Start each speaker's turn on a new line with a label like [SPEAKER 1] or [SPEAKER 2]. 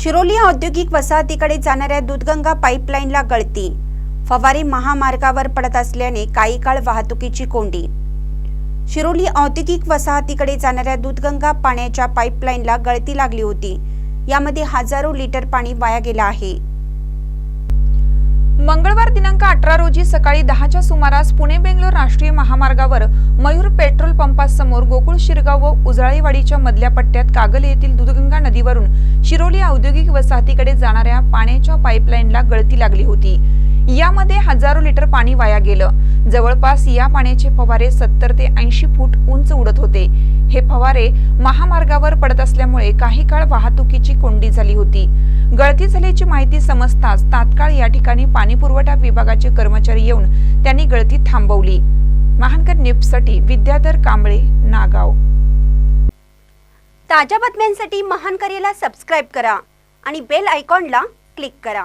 [SPEAKER 1] शिरोली औद्योगिक वसाहतीकडे जाणाऱ्या दूधगंगा पाईपलाईनला गळती. फवारी महामार्गावर पडत असल्याने काही काळ वाहतुकीची कोंडी. शिरोली औद्योगिक वसाहतीकडे जाणाऱ्या दूधगंगा पाण्याच्या पाईपलाईनला गळती लागली होती. यामध्ये हजारो लिटर पाणी वाया गेलं आहे.
[SPEAKER 2] मंगळवार दिनांक अठरा रोजी सकाळी दहाच्या सुमारास पुणे बेंगलोर राष्ट्रीय महामार्गावर मयूर पेट्रोल पंपासमोर गोकुळ शिरगाव व उजळाईवाडीच्या मधल्या पट्ट्यात कागल येथील दुधगंगा नदीवरून शिरोली औद्योगिक वसाहतीकडे जाणाऱ्या पाण्याच्या पाईपलाईनला गळती लागली होती. यामध्ये हजारो लिटर पाणी वाया गेलं. जवळपास या पाण्याचे फवारे सत्तर ते ऐंशी फूट उंच हे फवारे महामार्गावर पडत असल्यामुळे काही काळ वाहतुकीची कोंडी झाली होती. गळती झाल्याची माहिती समजताच तात्काळ या ठिकाणी पाणी पुरवठा विभागाचे कर्मचारी येऊन त्यांनी गळती थांबवली. महानकर न्यूजसाठी विद्याधर कांबळे नागाव.
[SPEAKER 1] ताज्या बातम्यांसाठी महानकर्याला सबस्क्राईब करा आणि बेल आयकॉनला क्लिक करा.